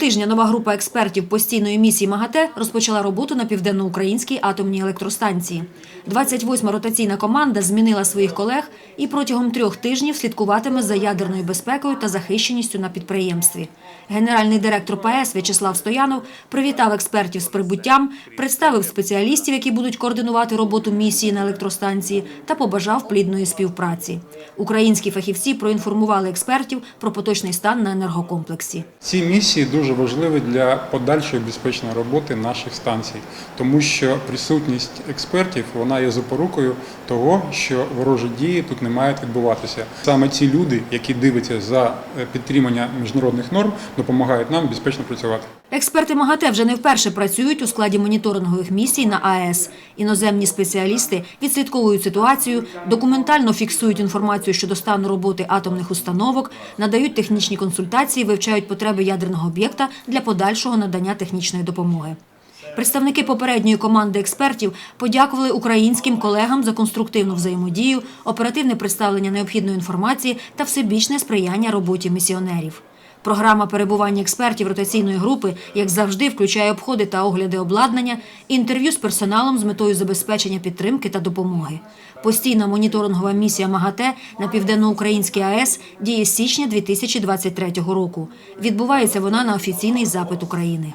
тижня нова група експертів постійної місії МАГАТЕ розпочала роботу на південноукраїнській атомній електростанції. 28-ма ротаційна команда змінила своїх колег і протягом трьох тижнів слідкуватиме за ядерною безпекою та захищеністю на підприємстві. Генеральний директор ПАЕС В'ячеслав Стоянов привітав експертів з прибуттям, представив спеціалістів, які будуть координувати роботу місії на електростанції, та побажав плідної співпраці. Українські фахівці проінформували експертів про поточний стан на енергокомплексі. Ці місії дуже важливі для подальшої безпечної роботи наших станцій, тому що присутність експертів вона є запорукою того, що ворожі дії тут не мають відбуватися. Саме ці люди, які дивляться за е, підтримання міжнародних норм, допомагають нам безпечно працювати. Експерти МАГАТЕ вже не вперше працюють у складі моніторингових місій на АЕС. Іноземні спеціалісти відслідковують ситуацію, документально фіксують інформацію щодо стану роботи атомних установок, надають технічні консультації, вивчають потреби ядерного об'єкта для подальшого надання технічної допомоги. Представники попередньої команди експертів подякували українським колегам за конструктивну взаємодію, оперативне представлення необхідної інформації та всебічне сприяння роботі місіонерів. Програма перебування експертів ротаційної групи, як завжди, включає обходи та огляди обладнання, інтерв'ю з персоналом з метою забезпечення підтримки та допомоги. Постійна моніторингова місія МАГАТЕ на південноукраїнській АЕС діє з січня 2023 року. Відбувається вона на офіційний запит України.